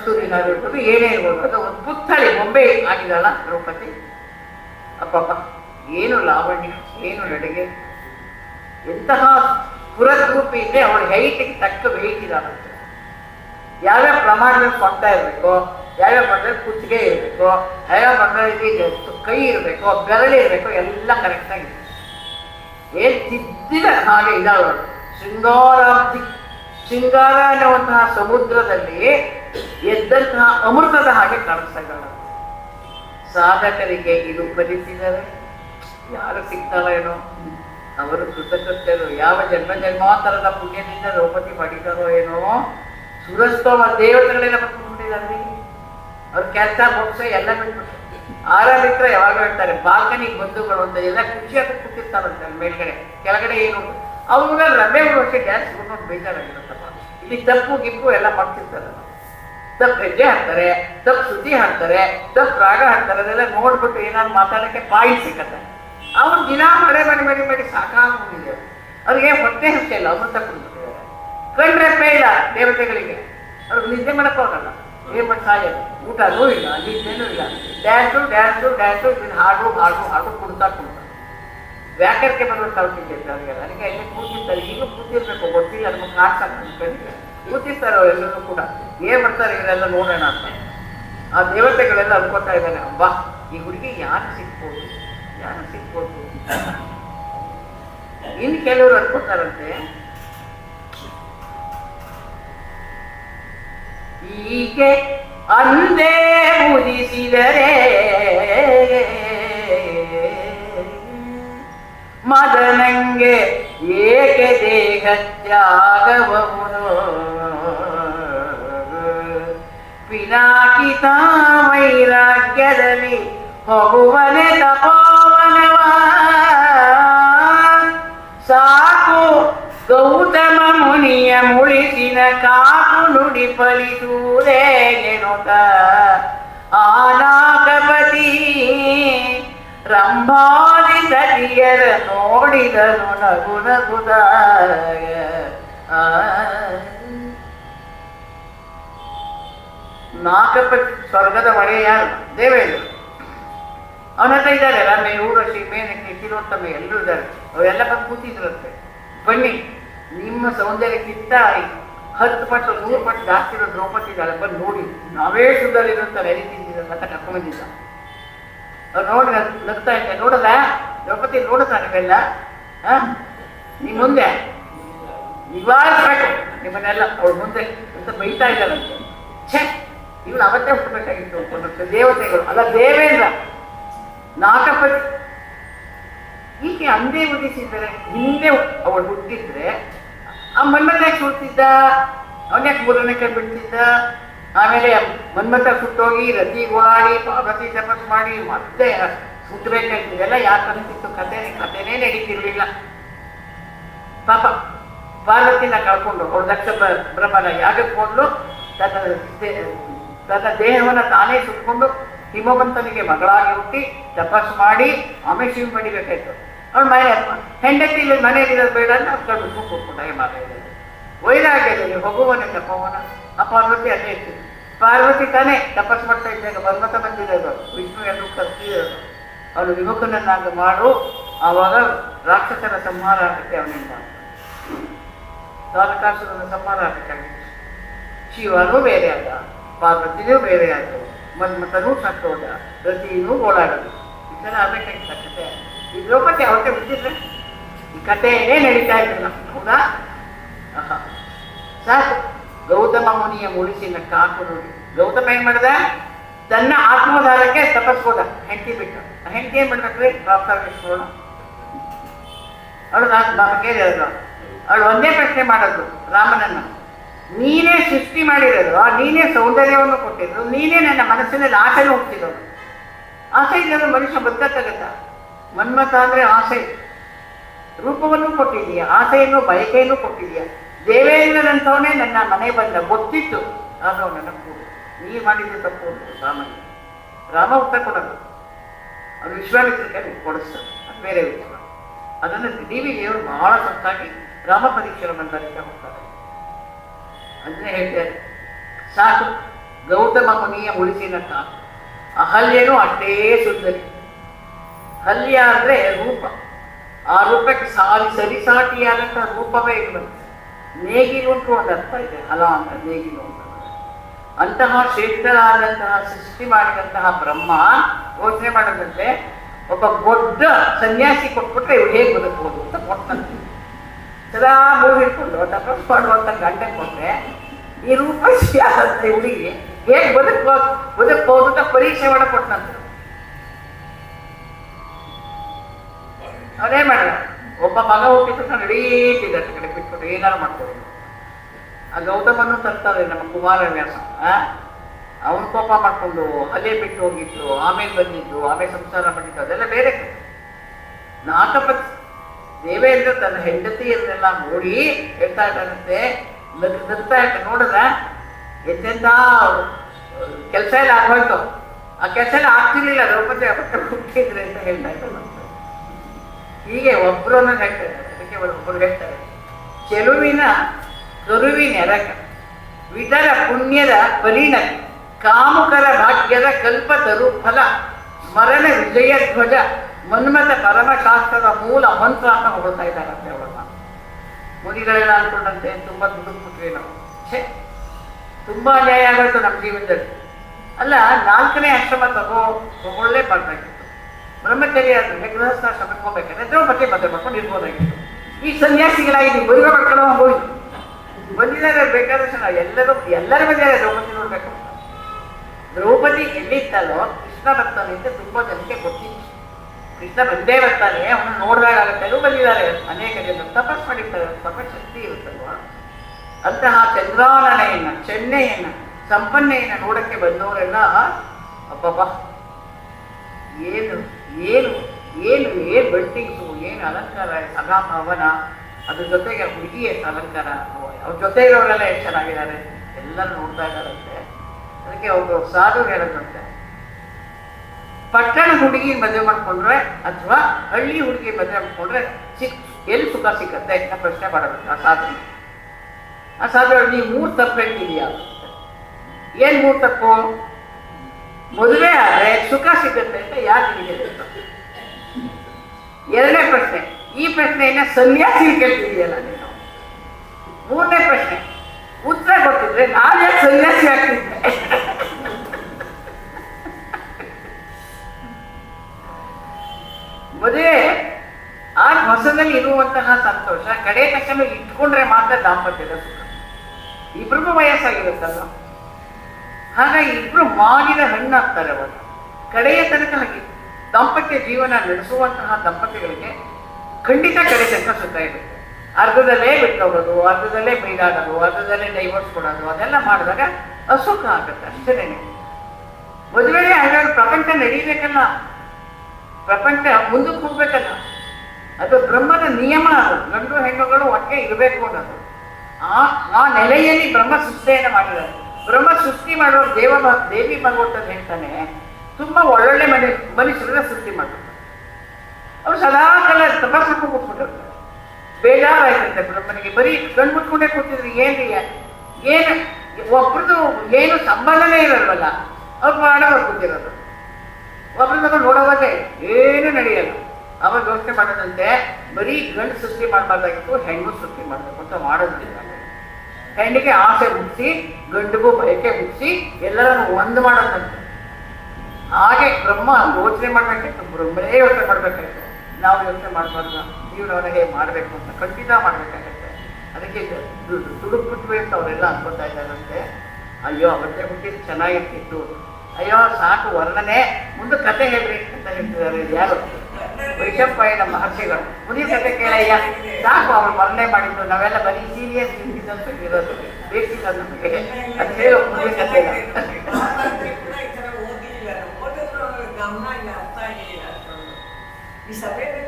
ಕಸ್ತೂರಿ ನಾರು ಇರ್ಬೋದು ಏನೇ ಇರ್ಬೋದು. ಅದು ಒಂದು ಪುತ್ಥಳಿ, ಬೊಂಬೆ ಆಗಿದಲ್ಲ ದ್ರೌಪದಿ? ಅಪ್ಪಪ್ಪ ಏನು ಲಾವಣ್ಯ, ಏನು ನಡಿಗೆ? ಎಂತಹ ಪುರದ್ರೂಪಿ ಇದ್ರೆ ಅವಳು ಹೈಟಿಗೆ ತಕ್ಕ ವೆಯ್ಟ್ ಇದಾಗುತ್ತೆ ಯಾವ್ಯಾವ ಪ್ರಮಾಣದಲ್ಲಿ ಕೊಡ್ತಾ ಇರಬೇಕು, ಯಾವ್ಯಾವ ಪ್ರಮಾಣದಲ್ಲಿ ಕುತ್ತಿಗೆ ಇರಬೇಕು, ಯಾವ್ಯಾವ ಪ್ರಮಾಣದಲ್ಲಿ ಕೈ ಇರಬೇಕು, ಬೆರಳು ಇರಬೇಕು, ಎಲ್ಲ ಕರೆಕ್ಟಾಗಿ ಏನ್ ತಿದ್ದಿದ ಹಾಗೆ ಇದಾವೆ ಶೃಂಗಾರಾಬ್ಧಿ ಶೃಂಗಾರ ಅನ್ನುವಂತಹ ಸಮುದ್ರದಲ್ಲಿ ಎದ್ದಂತಹ ಅಮೃತದ ಹಾಗೆ ಕಾಣಿಸ್ತಾ ಸಾಧಕರಿಗೆ ಇದು ಬರೀತಿದ್ದಾರೆ. ಯಾರು ಸಿಗ್ತಾರ ಏನೋ. ಅವರು ಕೃತಕೃತ್ಯರು. ಯಾವ ಜನ್ಮ ಜನ್ಮಾಂತರದ ಪುಣ್ಯದಿಂದ ದ್ರೌಪದಿ ಮಾಡಿದಾರೋ ಏನೋ. ಸುರಸ್ತೋಮ ದೇವತೆಗಳೆಲ್ಲ ಬರ್ಕೊಂಡ್ಬಿಟ್ಟಿದ್ದಾರೆ ಅವ್ರ ಕೆಲಸ ಮೋಕ್ಷ ಎಲ್ಲ ಬಿಟ್ಬಿಟ್ಟು ಆರಾಮಿತ್ರ ಯಾವಾಗ ಹೇಳ್ತಾರೆ, ಬಾಲ್ಕನಿಗೆ ಬಂಧುಗಳು ಅಂತ ಎಲ್ಲ ಖುಷಿಯಾಗಿ ಕೂತಿರ್ತಾರಂತೆ ಮೇಲ್ಗಡೆ. ಕೆಳಗಡೆ ಏನು ಅವ್ರ ರವೆ ವರ್ಷ ಡ್ಯಾನ್ಸ್ ಕೊಟ್ಟು ಬೇಜಾರಾಗಿರುತ್ತಪ್ಪ ಇಲ್ಲಿ ತಪ್ಪು ಗಿಪ್ಪು ಎಲ್ಲ ಮಾಡ್ತಿರ್ತಾರಲ್ಲ ತಪ್ಪು ಹೆಜ್ಜೆ ಹಾಕ್ತಾರೆ ತಪ್ಪು ಸುದ್ದಿ ಹಾಕ್ತಾರೆ ತಪ್ಪು ರಾಗ ಹಾಕ್ತಾರೆ, ಅದೆಲ್ಲ ನೋಡ್ಬಿಟ್ಟು ಏನಾದ್ರು ಮಾತಾಡಕ್ಕೆ ಪಾಯಿಂಟ್ ಸಿಕ್ಕತ್ತೆ. ಅವ್ರು ದಿನ ಮಳೆ ಮನೆ ಮನೆ ಮಾಡಿ ಸಾಕಾಗೋಗಿದೆ ಅವ್ರಿಗೆ ಹೊಟ್ಟೆ ಹಚ್ಚೆ ಇಲ್ಲ, ಅಮೃತ ಕುಡ್ಬಿಟ್ಟಿದ್ದಾರೆ ಕಣ್ರೆಪ್ಪೆ ಇಲ್ಲ ದೇವತೆಗಳಿಗೆ. ಅವ್ರಿಗೆ ನಿದ್ದೆ ಮಾಡಕ್ ಹೋಗಲ್ಲ. ಏನ್ ಮಾಡಿ ಸಾಯೋದು ಊಟನೂ ಇಲ್ಲ, ನಿದ್ದೆನೂ ಇಲ್ಲ. ಡ್ಯಾನ್ಸು ಡ್ಯಾನ್ಸು ಡ್ಯಾನ್ಸು ಇದನ್ನ ಹಾಡು ಹಾಡು ಹಾಡು ಕುಡ್ತಾ ಕುಡ್ತಾ. ವ್ಯಾಕರಕ್ಕೆ ಬರುವ ತಗೊಳ್ತಿದ್ದೆ ಅವರಿಗೆಲ್ಲ ಅದಕ್ಕೆ ಇಲ್ಲಿ ಕೂತಿರ್ತಾರೆ. ಈಗಲೂ ಕೂತಿರ್ಬೇಕು, ಗೊತ್ತಿಲ್ಲ, ನಮಗೆ ಕಾಡ್ಸಕ್ಕೆ ಕೂತಿರ್ತಾರೆ ಅವರೆಲ್ಲರೂ ಕೂಡ, ಏನ್ ಮಾಡ್ತಾರೆ ಇವರೆಲ್ಲ ನೋಡೋಣ ಅಂತ. ಆ ದೇವತೆಗಳೆಲ್ಲ ಅನ್ಕೋತಾ ಇದ್ದಾನೆ, ಅಬ್ಬಾ, ಈ ಹುಡುಗಿ ಯಾರು ಸಿಕ್ಬೋದು? ಯಾರು ಸಿಕ್ಬೋದು? ಇನ್ ಕೆಲವರು ಅನ್ಕೋತಾರಂತೆ ಹೀಗೆ ಅಂದೇ ಮುದಿಸಿದರೆ ಮದನಂಗೆ ಏಕೆ ದೇಹ ತ್ಯಾಗವನು ಪಿನಾಕಿತ ವೈರಾಗ್ಯದಲ್ಲಿ ಹೋಗುವನೆ ತಪೋವನವ ಸಾಕು ಗೌತಮ ಮುನಿಯ ಮುಳಿಸಿನ ಕಾಕು ನುಡಿ ಫಲಿಸುವುದೇ ಎನ್ನುತ್ತ ಆನಾಕಪತಿ ರಂಭಾದಿ ಸತಿಯರ ನೋಡಿದನು ನಗು ನಗುದ ನಾಕಪತಿ ಸ್ವರ್ಗದ ಮಳೆ ಯಾರು ದೇವೇಂದ್ರ. ಅವನ ಹತ್ರ ಇದ್ದಾರೆ ರಾಮೆ ಊರಶಿ ಮೇನಕ್ಕೆ ತಿಲೋತ್ತಮ ಎಲ್ಲರೂ ಇದ್ದಾರೆ. ಅವೆಲ್ಲ ಬಂದು ಕೂತಿದ್ರಂತೆ. ಬನ್ನಿ, ನಿಮ್ಮ ಸೌಂದರ್ಯಕ್ಕಿಂತ ಹತ್ತು ಪಟ್ಟು, ನೂರು ಪಟ್ಟು ಜಾಸ್ತಿ ಇರೋ ದ್ರೌಪದಿ ಇದ್ದಾಳೆ, ಬಂದು ನೋಡಿ. ನಾವೇ ಸುಧಾರಿರಂತ ನೆರೆ ತಿಂದಿರಲ್ಲ ಅಂತ ಕರ್ಕೊಂಡಿದ್ದ ಅವ್ರು ನೋಡಿ ನಗ್- ನಗ್ತಾ ಇದ್ದೆ. ನೋಡಲ್ಲ? ದ್ರೌಪದಿ ನೋಡುತ್ತಾ ನೀವೆಲ್ಲ? ಹಾ? ನಿಮ್ಮ ಮುಂದೆ. ನಿವಾರಿಸ್ಬೇಕು ನಿಮ್ಮನ್ನೆಲ್ಲ ಅವ್ರ ಮುಂದೆ ಅಂತ ಬೈತಾ ಇದ್ದಾರಂತೆ. ಛೇ! ಇವಳು ಅವತ್ತೇ ಹುಟ್ಟಬೇಕಾಗಿತ್ತು ದೇವತೆಗಳು. ಅಲ್ಲ, ದೇವೇಂದ್ರ, ನಾಗಪತಿ. ಈಕೆ ಅಂದೇ ಉದಿಸಿದರೆ, ಹಿಂದೆ ಅವಳು ಹುಟ್ಟಿದ್ರೆ, ಆ ಮನ್ಮಥ ಸುಡ್ತಿದ್ದ ಅವನೇ ಅವನ್ಯಾಕೆ ಮೂರನೇ ಕೈ ಬಿಡ್ತಿದ್ದ ಆಮೇಲೆ ಮನ್ಮಥ ಸುಟ್ಟೋಗಿ ರತಿ ಓಡಾಡಿ ಪಾರ್ವತಿ ತಪಸ್ ಮಾಡಿ, ಮತ್ತೆ ಸುತ್ತಬೇಕಾಗ್ತಿದೆಲ್ಲ ಯಾಕೆ ಅನಿಸಿತ್ತು ಕತೆ ಕಥೆನೇ ನಡೀತಿರ್ಲಿಲ್ಲ. ಪಾಪ, ಪಾರ್ವತಿನ ಕಳ್ಕೊಂಡು, ಅವಳು ದಕ್ಷ ಬ್ರಹ್ಮನ ಯಾಗಕ್ಕೆ ಕೊಡ್ಲು ತನ್ನ ತನ್ನ ದೇಹವನ್ನು ತಾನೇ ಸುಟ್ಕೊಂಡು ಹಿಮವಂತನಿಗೆ ಮಗಳಾಗಿ ಹುಟ್ಟಿ ತಪಸ್ ಮಾಡಿ ಆಮೇಲೆ ಶಿವ ಪಡಿಬೇಕಾಯ್ತು. ಅವಳು ಮನೆ ಹೆಂಡತಿ ಇಲ್ಲಿ ಮನೆಯಲ್ಲಿರೋದು ಬೇಡ ಅಂತ ಅವ್ಳು ಕಣ್ಣು ಕೂತ್ಕೊಂಡ ಮಾತಾಡಿದೆ ವೈರಾಗ್ಯದಲ್ಲಿ ಹೋಗುವನೆ ತಪವನ ಆ ಪಾರ್ವತಿ ಅದೇ ಇತ್ತು ಪಾರ್ವತಿ ತಾನೇ ತಪಸ್ ಮಾಡ್ತಾ ಇದ್ದಾಗ ಪರ್ವತ ಬಂದಿರೋದು ವಿಷ್ಣು ಎಲ್ಲರೂ ಕರ್ತಿರೋದು ಅವಳು ಯುವಕನನ್ನಾಗಿ ಮಾಡು. ಆವಾಗ ರಾಕ್ಷಸರ ಸಂಹಾರ ಆಗುತ್ತೆ ಅವನಿಂದ. ತಾರಕಾಸುರನ ಸಂಹಾರ ಆಗಬೇಕಾಗಿತ್ತು ಶಿವನು ಬೇರೆ ಆದ ಪಾರ್ವತಿನೂ ಬೇರೆ ಆದ ಮನ್ಮಥನೂ ಸತ್ತೋದ. ರತಿನೂ ಓಡಾಡೋದು. ಈ ಥರ ಆಗಬೇಕಾಗಿತ್ತ ಕತೆ ಈ ದ್ರೌಪದಿ ಅವತ್ತೇ ಬಿಟ್ಟಿದ್ರೆ ಈ ಕಥೆಯೇ ನಡೀತಾ ಇರಲಿಲ್ಲ ಹೌದಾ. ಸಾಕು. ಗೌತಮ ಮುನಿಯ ಮುಳಿಸಿನ ಕಾಕು ನೋಡಿ. ಗೌತಮ ಏನ್ ಮಾಡಿದ? ತನ್ನ ಆತ್ಮೋದ್ಧಾರಕ್ಕೆ ತಪಸ್ಬೋದ ಹೆಂಡತಿ ಬಿಟ್ಟು. ಹೆಂಡತಿ ಏನ್ ಮಾಡ್ಬೇಕ್ರಿ? ಪ್ರಾಪ್ತವಿಸ್ಕೊಳ್ಳೋಣ ಅವಳು ನಾನು ಕೇಳಿರೋದು ಅವಳು ಒಂದೇ ಪ್ರಶ್ನೆ ಮಾಡೋದು ರಾಮನನ್ನ. ನೀನೇ ಸೃಷ್ಟಿ ಮಾಡಿರೋದು ನೀನೇ ಸೌಂದರ್ಯವನ್ನು ಕೊಟ್ಟಿರೋದು, ನೀನೇ ನನ್ನ ಮನಸ್ಸಿನಲ್ಲಿ ಆಸೆನೂ ಹುಟ್ಟಿರೋದು. ಆಸೆ ಇಲ್ಲದ ಮನುಷ್ಯ ಬದುಕತ್ತಾಗತ್ತ? ಮನ್ಮಥ ಅಂದ್ರೆ ಆಸೆ. ರೂಪವನ್ನು ಕೊಟ್ಟಿದೀಯ ಆಸೆಯನ್ನು, ಬಯಕೆಯನ್ನು ಕೊಟ್ಟಿದೀಯ ದೇವೇಂದ್ರನಂತವನೇ ನನ್ನ ಮನೆ ಬಂದ ಗೊತ್ತಿತ್ತು. ಆಗ ನನ್ನ ನೀ ಮಾಡಿದ ತಪ್ಪು ರಾಮನಿಗೆ. ರಾಮ ಉತ್ತರ ಕೊಡಲ್ಲ ಅದು ವಿಶ್ವಾಮಿತ್ರಕ್ಕೆ ಕೊಡಿಸ್ತಾರೆ. ಅದು ಬೇರೆ ವಿಚಾರ. ಅದನ್ನು ದಿಢೀವಿ ದೇವರು ಬಹಳ ಸತ್ತಾಗಿ ರಾಮ ಪರೀಕ್ಷೆ ಮಂಡಲಕ್ಕೆ ಹೋಗ್ತಾರೆ. ಅದನ್ನೇ ಹೇಳ್ತಾರೆ ಸಾಕು, ಗೌತಮ ಮುನಿಯ ಮುಳಿಸಿನ ಕಾಲು ಅಹಲ್ಯನೂ ಅಷ್ಟೇ ಸುಂದರಿ. ಹಲ್ಯ ಅಂದ್ರೆ ರೂಪ. ಆ ರೂಪಕ್ಕೆ ಸಾಲಿ ಸರಿಸಾಟಿಯಾದಂತಹ ರೂಪವೇ ಇರುವಂತೆ ನೇಗಿಲುಂಟು ಒಂದು ಅರ್ಥ ಇದೆ ಹಲ ಅಂತ ನೇಗಿಲು ಅಂತ ಅಂತಹ ಶ್ರೇಷ್ಠರಾದಂತಹ ಸೃಷ್ಟಿ ಮಾಡಿದಂತಹ ಬ್ರಹ್ಮ ಯೋಚನೆ ಮಾಡೋದಂತೆ, ಒಬ್ಬ ದೊಡ್ಡ ಸನ್ಯಾಸಿ ಕೊಟ್ಬಿಟ್ರೆ ಇವ್ರು ಹೇಗೆ ಬದುಕಬಹುದು ಅಂತ ಕೊಟ್ಟಂತೆ ಸದಾ ಮೂಗಿಟ್ಕೊಂಡು ತಪಸ್ ಮಾಡುವಂತ ಗಂಟೆ ಕೊಟ್ಟರೆ ಈ ರೂಪಶ್ರೀ ಆದಂತೆ ಹುಡುಗಿ ಹೇಗೆ ಬದುಕ್ಬೋದು ಬದುಕ್ಬೋದು ಅಂತ ಪರೀಕ್ಷೆ ಮಾಡ ಕೊಟ್ಟಂತೆ ಅದೇ ಮಾಡ ಒಬ್ಬ ಮಗ ನಾನು ನಡೀತಿದ್ದೆ ಆ ಕಡೆ ಬಿಟ್ಬಿಟ್ಟು ಏನಾರು ಮಾಡ್ತಾರೆ. ಆ ಗೌತಮನ್ನು ತರ್ತಾರೆ ನಮ್ಮ ಕುಮಾರವ್ಯಾಸ ಅವನು ಕೋಪ ಮಾಡ್ಕೊಂಡು ಅಲ್ಲೇ ಬಿಟ್ಟು ಹೋಗಿದ್ದು ಆಮೇಲೆ ಬಂದಿದ್ದು, ಆಮೇಲೆ ಸಂಸಾರ ಮಾಡಿದ್ದು, ಅದೆಲ್ಲ ಬೇರೆ. ನಾಟಪತಿ ದೇವೇಂದ್ರ ತನ್ನ ಹೆಂಡತಿಯನ್ನೆಲ್ಲ ನೋಡಿ ಹೇಳ್ತಾ ಇದ್ದಾನಂತೆ. ನಗ್- ನಗ್ತಾ ಇರ್ತ ನೋಡಿದ್ರ ಎಂತೆಂತ ಕೆಲಸ ಎಲ್ಲ ಆಗೋಯ್ತು. ಆ ಕೆಲಸ ಎಲ್ಲ ಆಗ್ತಿರ್ಲಿಲ್ಲ ದ್ರೌಪದಿ ಅಂತ ಹೇಳ್ತಾ ಇದ್ದ ಹೀಗೆ ಒಬ್ಬರನ್ನ ಹೇಳ್ತಾರೆ, ಅದಕ್ಕೆ ಒಬ್ಬರು ಹೇಳ್ತಾರೆ. ಚೆಲುವಿನ ಕರುವಿನ ಎರಕ, ವಿದರ ಪುಣ್ಯದ ಬಲಿನ ಕಾಮುಕರ ಭಾಗ್ಯದ ಕಲ್ಪತರು ಫಲ, ಮರಣ ವಿಜಯ ಧ್ವಜ ಮನ್ಮಥ ಪರಮಶಾಸ್ತ್ರದ ಮೂಲ ಮಂತ್ರ ಅಂತ ಹೊಗಳ್ತಾ ಇದ್ದಾರಂತೆ ಅವರನ್ನ ಮುನಿಗಳೆಲ್ಲ ಅನ್ಕೊಂಡಂತೆ ತುಂಬಾ ದುಡುಕ್ಬಿಟ್ವಿ ನಾವು. ಛೇ, ತುಂಬಾ ಅನ್ಯಾಯ ಆಗುತ್ತೆ ನಮ್ಮ ಜೀವನದಲ್ಲಿ. ಅಲ್ಲ, ನಾಲ್ಕನೇ ಆಶ್ರಮ ತಗೋ, ತಗೊಳ್ಳೇಬಾರ್ದಾಗಿತ್ತು. ಬ್ರಹ್ಮಚರ್ಯ ಗೃಹಸ್ಥ ಹೋಗ್ಬೇಕಾದ್ರೆ ಬಗ್ಗೆ ಮದುವೆ ಮಾಡ್ಕೊಂಡು ಇರ್ಬೋದಾಗಿತ್ತು. ಈ ಸನ್ಯಾಸಿಗಳಾಗಿ ಬರುವ ಮಕ್ಕಳು ಹೋಯ್ತು ಬಂದಿದ್ದಾರೆ, ಬೇಕಾದಷ್ಟು ನಾವು ಎಲ್ಲರೂ, ಎಲ್ಲರ ಬಂದಿದ್ದಾರೆ ದ್ರೌಪದಿ ನೋಡ್ಬೇಕು. ಅಂತ ದ್ರೌಪದಿ ಎಲ್ಲಿತ್ತಲ್ಲೋ ಕೃಷ್ಣ ಭಕ್ತನಿಂದ ಅಂತ ತುಂಬಾ ಜನಕ್ಕೆ ಗೊತ್ತಿತ್ತು. ಕೃಷ್ಣ ಬಂದೇ ಬರ್ತಾನೆ, ಅವನು ಅಲ್ಲೂ ಬಂದಿದ್ದಾರೆ ಅನೇಕ ಜನ ತಪಸ್ ಮಾಡಿರ್ತಾರೆ, ತಪಸ್ ಶಕ್ತಿ ಇರುತ್ತಲ್ವಾ? ಅಂತಹ ಚಂದ್ರಾನನೆಯನ್ನ ಚೆನ್ನೆಯನ್ನ, ಸಂಪನ್ನೆಯನ್ನ ನೋಡಕ್ಕೆ ಬಂದವರೆಲ್ಲ, ಅಬ್ಬಬ್ಬ! ಏನು ಏನು ಏನು ಏನು ಬೆಟ್ಟಿಂಗ್ಸು ಏನು ಅಲಂಕಾರ ಸದಾ ಭವನ ಅದ್ರ ಜೊತೆಗೆ ಹುಡುಗಿ ಎಷ್ಟು ಅಲಂಕಾರ ಅವ್ರ ಜೊತೆ ಇರೋರೆಲ್ಲ ಎಷ್ಟು ಚೆನ್ನಾಗಿದ್ದಾರೆ? ಎಲ್ಲ ನೋಡ್ತಾ ಇದ್ದಾರಂತೆ. ಅದಕ್ಕೆ ಒಬ್ಬರು ಸಾಧು ಹೇಳದಂತೆ. ಪಟ್ಟಣ ಹುಡುಗಿ ಮದುವೆ ಮಾಡ್ಕೊಂಡ್ರೆ ಅಥವಾ ಹಳ್ಳಿ ಹುಡುಗಿ ಮದುವೆ ಮಾಡ್ಕೊಂಡ್ರೆ ಸಿಕ್ ಎಲ್ಲಿ ಸುಖ ಸಿಕ್ಕತ್ತೆ ಅಂತ ಪ್ರಶ್ನೆ ಮಾಡಬೇಕು ಆ ಸಾಧನೆ ಆ ಸಾಧನೆ ನೀವು ಮೂರು ತಪ್ಪು ಹೇಳ್ತಿದೀಯಾ. ಏನ್ ಮೂರು ತಪ್ಪು? ಮದುವೆ ಆದ್ರೆ ಸುಖ ಸಿಗುತ್ತೆ ಅಂತ ನಿಮಗೆ ಗೊತ್ತು? ಎರಡನೇ ಪ್ರಶ್ನೆ, ಈ ಪ್ರಶ್ನೆಯನ್ನ ಸನ್ಯಾಸಿ ಕೇಳ್ತಿದೆಯಲ್ಲ ನೀನು? ಮೂರನೇ ಪ್ರಶ್ನೆ, ಉತ್ತರ ಗೊತ್ತಿದ್ರೆ ನಾನೇ ಸನ್ಯಾಸಿ ಆಗ್ತಿದ್ದೆ? ಹೊಸದಲ್ಲಿ ಇರುವಂತಹ ಸಂತೋಷ ಕಡೆ ತಕ್ಷಣ ಇಟ್ಕೊಂಡ್ರೆ ಮಾತ್ರ ದಾಂಪತ್ಯದ ಸುಖ. ಇಬ್ರಿಗೂ ವಯಸ್ಸಾಗಿರುತ್ತಲ್ಲ? ಹಾಗಾಗಿ ಇಬ್ರು ಮಾಡಿದ ಹಣ್ಣಾಗ್ತಾರೆ ಅವರು. ಕಡೆಯ ತನಕ ದಾಂಪತ್ಯ ಜೀವನ ನಡೆಸುವಂತಹ ದಂಪತಿಗಳಿಗೆ ಖಂಡಿತ ಕಡೆ ತನಕ ಸುಖ ಇರುತ್ತೆ. ಅರ್ಧದಲ್ಲೇ ಬಿಟ್ಟೋಗೋದು, ಅರ್ಧದಲ್ಲೇ ಬೈದಾಡೋದು ಅರ್ಧದಲ್ಲೇ ಡೈವರ್ಸ್ ಕೊಡೋದು, ಅದೆಲ್ಲ ಮಾಡಿದಾಗ ಅಸುಖ ಆಗುತ್ತೆ, ಅಷ್ಟೇನೆ. ಮದುವೆ ಹಾಗಾದ್ರೆ ಪ್ರಪಂಚ ನಡೀಬೇಕಲ್ಲ? ಪ್ರಪಂಚ ಮುಂದಕ್ಕೆ ಹೋಗ್ಬೇಕಲ್ಲ? ಅದು ಬ್ರಹ್ಮದ ನಿಯಮ ಅದು. ಗಂಡು ಹೆಣ್ಣುಗಳು ಒಟ್ಟಿಗೆ ಇರಬೇಕು ಅನ್ನೋದು. ಆ ಆ ನೆಲೆಯಲ್ಲಿ ಬ್ರಹ್ಮ ಸೃಷ್ಟಿಯನ್ನು ಮಾಡಿದ್ದಾರೆ. ಬ್ರಹ್ಮ ಸೃಷ್ಟಿ ಮಾಡುವ ದೇವ ದೇವಿ ಭಗವಂತನ ಹೇಳ್ತಾನೆ ತುಂಬಾ ಒಳ್ಳೊಳ್ಳೆ ಮನೆ, ಮನುಷ್ಯರನ್ನ ಸೃಷ್ಟಿ ಮಾಡ್ತಾರೆ ಅವ್ರು ಸದಾ ಕಾಲ ತಪಸ್ಸಕ್ಕೂ ಕೂತ್ಕೊಂಡಿರ್ತಾರೆ ಬೇಜಾರಾಯ್ತಂತೆ ಬ್ರಹ್ಮನಿಗೆ. ಬರೀ ಗಂಡು ಮುಟ್ಕೊಂಡೇ ಕೂತಿದ್ರು ಏನ್ರಿ ಏನು ಒಬ್ರದ್ದು ಏನು ಸಂಬಂಧನೇ ಇರಲ್ವಲ್ಲ. ಅವ್ರು ಮಾಡೋರು ಕೂತಿರೋದು. ಒಬ್ರದ್ದು ನೋಡೋವಾಗ ಏನು ನಡೆಯಲ್ಲ. ಅವಾಗ ಯೋಚನೆ ಮಾಡೋದಂತೆ ಬರೀ ಗಂಡು ಸೃಷ್ಟಿ ಮಾಡಬಾರ್ದಾಗಿತ್ತು, ಹೆಣ್ಣು ಸೃಷ್ಟಿ ಮಾಡಬೇಕು ಅಂತ ಮಾಡೋದಿಲ್ಲ ಹೆಣ್ಣಿಗೆ ಆಸೆ ಹುಟ್ಟಿಸಿ ಗಂಡಿಗೂ ಬಯಕೆ ಹುಟ್ಟಿಸಿ ಎಲ್ಲರನ್ನು ಒಂದು ಮಾಡೋದಂತೆ. ಹಾಗೆ ಬ್ರಹ್ಮ ಯೋಚನೆ ಮಾಡಬೇಕಿತ್ತು, ಬ್ರಹ್ಮನೇ ಯೋಚನೆ ಮಾಡಬೇಕಾಯ್ತು. ನಾವು ಯೋಚನೆ ಮಾಡಬಾರ್ದು ಹೇಗೆ ಮಾಡಬೇಕು ಅಂತ ಖಂಡಿತ ಮಾಡಬೇಕಾಗತ್ತೆ. ಅದಕ್ಕೆ ತುಡುಕ್ಬಿಟ್ವಿ ಅಂತ ಅವರೆಲ್ಲ ಅನ್ಕೋತಾ ಇದ್ದಾರಂತೆ. ಅಯ್ಯೋ, ಅವತ್ತೇ ಹುಟ್ಟಿದ್ದು ಚೆನ್ನಾಗಿರ್ತಿತ್ತು. ಅಯ್ಯೋ, ಸಾಕು ವರ್ಣನೆ. ಮುಂದೆ ಕತೆ ಹೇಳ್ರಿ ಅಂತ ಹೇಳ್ತಿದ್ದಾರೆ. ಯಾರು? ವೈಶಂಪಾಯನ ಮಹರ್ಷಿಗಳು ಮುನಿ ಕತೆ ಕೇಳಯ್ಯ, ಸಾಕು ಅವರು ವರ್ಣನೆ ಮಾಡಿದ್ದು, ನಾವೆಲ್ಲ ಬರೀ ಸೀರಿಯಸ್ ಅಂತ ಇರೋದು. ಬೇಕಿಲ್ಲ ನಮಗೆ. ಅಂತ ಹೇಳಿ ಮುನಿ ಕತೆ ಗಮನ ಇಲ್ಲ ಅರ್ಥ ಆಗಿಲ್ಲ ಈ ಸಭೆಯಲ್ಲಿ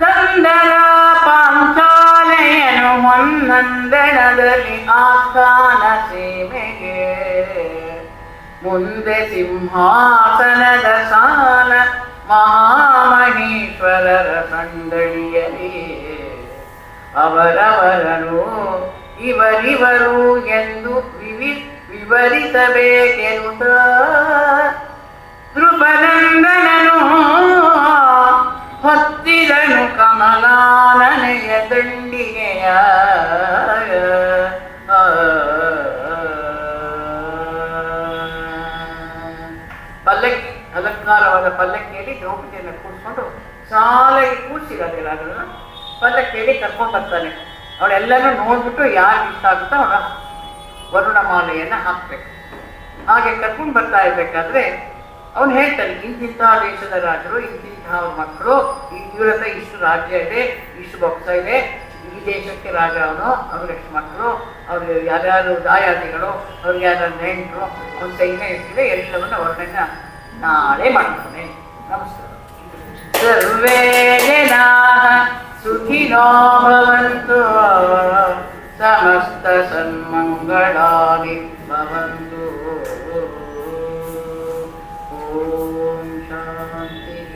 ಕಂದರ ಪಾಂಚಾಲೆಯನು ಮುಂದೆ ಸಿಂಹಾಸನದ ಸಾಲ ಮಹಾಮಹೇಶ್ವರರ ಸಂದಡಿಯಲಿ ಅವರವರನು ಇವರಿವರು ಎಂದು ವಿವಿ ವಿವರಿಸಬೇಕೆಂದ ಕೃಪನಂದನನು ಹೊತ್ತಿದನು ಕಮಲಾನನೆಯ ದಂಡಿಗೆಯ ಅಲಂಕಾರವಾದ ಪಲ್ಲಕ್ಕಿಯಲ್ಲಿ ದ್ರೌಪದಿಯನ್ನು ಕೂರಿಸ್ಕೊಂಡು ಸಾಲಾಗಿ ಕೂರಿಸಿರೋದಿಲ್ಲ ಅದನ್ನು ಪಲ್ಲಕ್ಕಿಯಲ್ಲಿ ಕರ್ಕೊಂಡು ಬರ್ತಾನೆ. ಅವಳೆಲ್ಲನೂ ನೋಡ್ಬಿಟ್ಟು ಯಾರು ಇಷ್ಟ ಆಗುತ್ತೋ ಅವಳ ವರುಣಮಾಲೆಯನ್ನು ಹಾಕ್ಬೇಕು. ಹಾಗೆ ಕರ್ಕೊಂಡು ಬರ್ತಾ ಇರಬೇಕಾದ್ರೆ ಅವನು ಹೇಳ್ತಾನೆ, ಇಂತಿಂಥ ದೇಶದ ರಾಜರು ಇಂತಿಂತಹ ಮಕ್ಕಳು, ಈ ಹತ್ರ ಇಷ್ಟು ರಾಜ್ಯ ಇದೆ, ಇಷ್ಟು ಭಕ್ತ ಇದೆ, ಈ ದೇಶಕ್ಕೆ ರಾಜ ಅವನು ಅವ್ರಿಗೆ ಮಕ್ಕಳು ಅವ್ರಿಗೆ ಯಾರ್ಯಾರು ದಾಯಾದಿಗಳು ಅವ್ರಿಗೆ ಯಾರ್ಯಾರು ನೆಂಟರು ಅವ್ನ ಸೈನ್ಯ ಎಷ್ಟಿದೆ ಎಲ್ಲವನ್ನು ವರ್ಣನ नाळे मन्मने सर्वे जनाः सुखिनो भवन्तु समस्तसन्मङ्गलानि भवन्तु ॐ शान्तिः